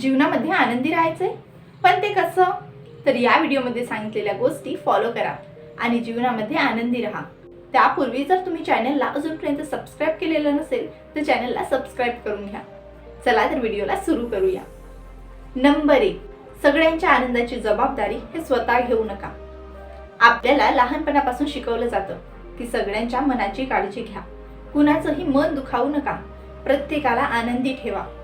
जीवनामध्ये आनंदी राहायचंय. पण ते कसं? तर या व्हिडिओमध्ये सांगितलेल्या गोष्टी फॉलो करा आणि जीवनामध्ये आनंदी राहा. त्यापूर्वी जर तुम्ही चॅनलला अजूनपर्यंत सबस्क्राईब केलेलं नसेल तर चॅनलला सबस्क्राईब करून घ्या. चला तर व्हिडिओला सुरू करूया. नंबर एक सगळ्यांच्या आनंदाची जबाबदारी हे स्वतः घेऊ नका. आपल्याला लहानपणापासून शिकवलं जातं की सगळ्यांच्या मनाची काळजी घ्या. कुणाचंही मन दुखावू नका. प्रत्येकाला आनंदी ठेवा.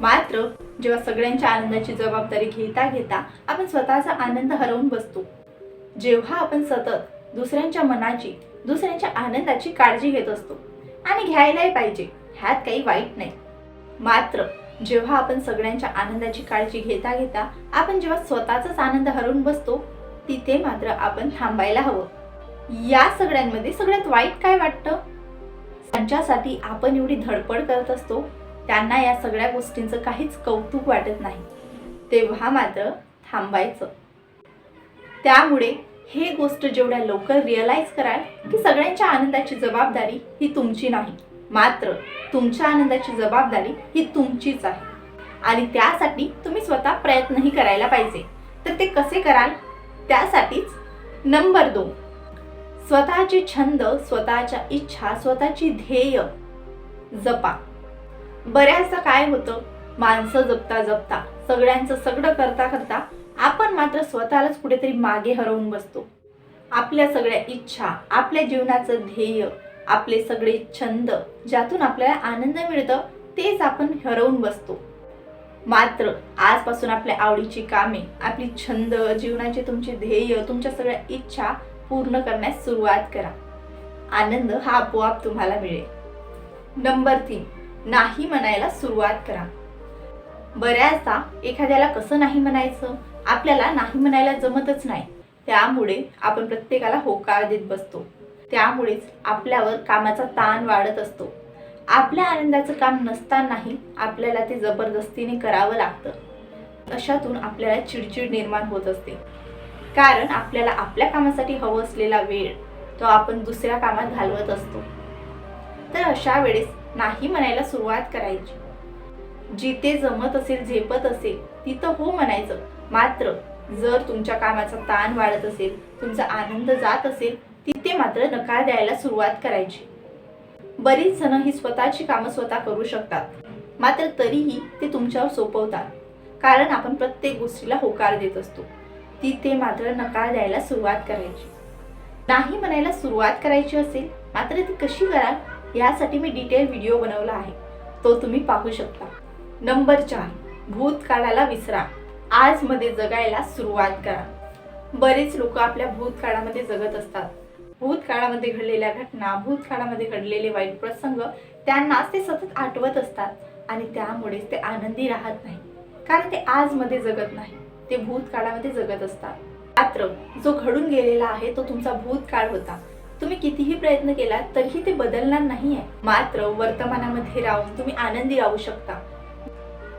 मात्र जेव्हा सगळ्यांच्या आनंदाची जबाबदारी घेता घेता आपण स्वतःचा आनंद हरवून बसतो. जेव्हा आपण सतत दुसऱ्यांच्या मनाची दुसऱ्यांच्या आनंदाची काळजी घेत असतो आणि घ्यायलाही पाहिजे ह्यात काही वाईट नाही. मात्र जेव्हा आपण सगळ्यांच्या आनंदाची काळजी घेता घेता आपण जेव्हा स्वतःचाच आनंद हरवून बसतो तिथे मात्र आपण थांबायला हवं. या सगळ्यांमध्ये सगळ्यात वाईट काय वाटतं? त्यांच्यासाठी आपण एवढी धडपड करत असतो त्यांना या सगळ्या गोष्टींचं काहीच कौतुक वाटत नाही. तेव्हा मात्र थांबायचं. त्यामुळे हे गोष्ट जेवढ्या लवकर रिअलाइज कराल की सगळ्यांच्या आनंदाची जबाबदारी ही तुमची नाही. मात्र तुमच्या आनंदाची जबाबदारी ही तुमचीच आहे. आणि त्यासाठी तुम्ही स्वतः प्रयत्नही करायला पाहिजे. तर ते कसे कराल? त्यासाठीच नंबर दोन. स्वतःचे छंद स्वतःच्या इच्छा स्वतःची ध्येय जपा. बऱ्याचदा काय होतं? माणसं जपता जपता सगळ्यांचं सगळं करता करता आपण मात्र स्वतःलाच कुठेतरी मागे हरवून बसतो. आपल्या सगळ्या इच्छा आपल्या जीवनाचं ध्येय आपले सगळे छंद ज्यातून आपल्याला आनंद मिळतं तेच आपण हरवून बसतो. मात्र आजपासून आपल्या आवडीची कामे आपली छंद जीवनाचे तुमचे ध्येय तुमच्या सगळ्या इच्छा पूर्ण करण्यास सुरुवात करा. आनंद हा आपोआप तुम्हाला मिळेल. नंबर तीन. नाही म्हणायला सुरुवात करा. बऱ्याचदा एखाद्याला कसं नाही म्हणायचं? आपल्याला नाही म्हणायला जमतच नाही. त्यामुळे आपण प्रत्येकाला होकार देत बसतो. त्यामुळेच आपल्यावर कामाचा ताण वाढत असतो. आपल्या आनंदाचं काम नसतानाही आपल्याला ते जबरदस्तीने करावं लागतं. अशातून आपल्याला चिडचिड निर्माण होत असते. कारण आपल्याला आपल्या कामासाठी हवं असलेला वेळ तो आपण दुसऱ्या कामात घालवत असतो. तर अशा वेळेस नाही म्हणायला सुरुवात करायची. जिथे जमत असेल झेपत असेल तिथं हो म्हणायचं. मात्र जर तुमच्या कामाचा ताण वाढत असेल तुमचा आनंद जात असेल तिथे मात्र नकार द्यायला सुरुवात करायची. बरीच जण ही स्वतःची कामं स्वतः करू शकतात. मात्र तरीही ते तुमच्यावर सोपवतात. कारण आपण प्रत्येक गोष्टीला होकार देत असतो. तिथे मात्र नकार द्यायला सुरुवात करायची. नाही म्हणायला सुरुवात करायची असेल मात्र ती कशी कराल? यासाठी मी डिटेल व्हिडिओ बनवला आहे. तो तुम्ही पाहू शकता. नंबर चार भूतकाळाला विसरा. आजमध्ये जगायला सुरुवात करा. बरेच लोक आपल्या भूतकाळामध्ये जगत असतात. भूतकाळामध्ये घडलेल्या घटना भूतकाळामध्ये घडलेले वाईट प्रसंग त्यांनाच ते सतत आठवत असतात आणि त्यामुळेच ते आनंदी राहत नाही. कारण ते आजमध्ये जगत नाही. ते भूतकाळामध्ये जगत असतात. मात्र जो घडून गेलेला आहे तो तुमचा भूतकाळ होता. तुम्ही कितीही प्रयत्न केला तरीही ते बदलणार नाही आहे मात्र वर्तमानामध्ये राहून तुम्ही आनंदी राहू शकता.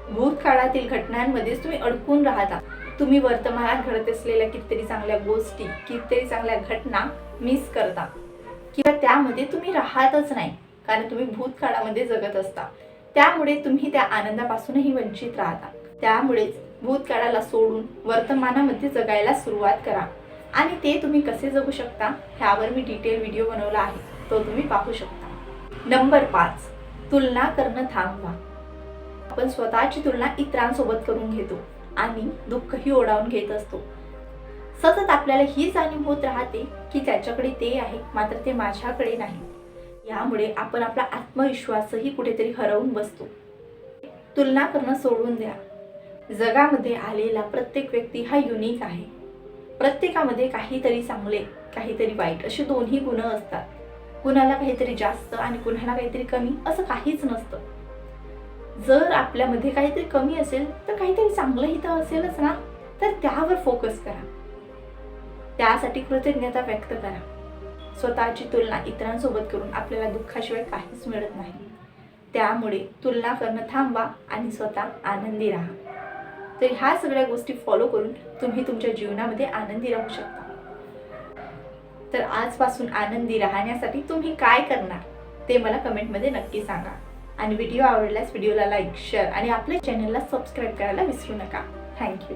भूतकाळातील घटनांमध्येच तुम्ही अडकून राहता. तुम्ही वर्तमानात घडत असलेल्या कितीतरी चांगल्या गोष्टी कितीतरी चांगल्या घटना मिस करता. किंवा त्यामध्ये तुम्ही राहतच नाही कारण तुम्ही भूतकाळामध्ये जगत असता. त्यामुळे तुम्ही त्या आनंदापासूनही वंचित राहता. त्यामुळेच भूतकाळाला सोडून वर्तमानामध्ये जगायला सुरुवात करा. आणि ते तुम्ही कसे जगू शकता ह्यावर मी डिटेल व्हिडिओ बनवला आहे. तो तुम्ही पाहू शकता. नंबर पाच. तुलना करणं थांबवा. आपण स्वतःची तुलना इतरांसोबत करून घेतो आणि दुःखही ओढावून घेत असतो. सतत आपल्याला ही जाणीव होत राहते की त्याच्याकडे ते आहे मात्र ते माझ्याकडे नाही. यामुळे आपण आपला आत्मविश्वासही कुठेतरी हरवून बसतो. तुलना करणं सोडून द्या. जगामध्ये आलेला प्रत्येक व्यक्ती हा युनिक आहे. प्रत्येकामध्ये काहीतरी चांगले काहीतरी वाईट असे दोन्ही गुण असतात. कुणाला काहीतरी जास्त आणि कुणाला काहीतरी कमी असं काहीच नसतं. जर आपल्यामध्ये काहीतरी कमी असेल तर काहीतरी चांगलंही तर असेलच ना तर त्यावर फोकस करा. त्यासाठी कृतज्ञता व्यक्त करा. स्वतःची तुलना इतरांसोबत करून आपल्याला दुःखाशिवाय काहीच मिळत नाही. त्यामुळे तुलना करणं थांबवा आणि स्वतः आनंदी राहा. तर ह्या सगळ्या गोष्टी फॉलो करून तुम्ही तुमच्या जीवनामध्ये आनंदी राहू शकता. तर आजपासून आनंदी राहण्यासाठी तुम्ही काय करणार ते मला कमेंटमध्ये नक्की सांगा. आणि व्हिडिओ आवडल्यास व्हिडिओला लाईक शेअर आणि आपल्या चॅनलला सबस्क्राईब करायला विसरू नका. थँक्यू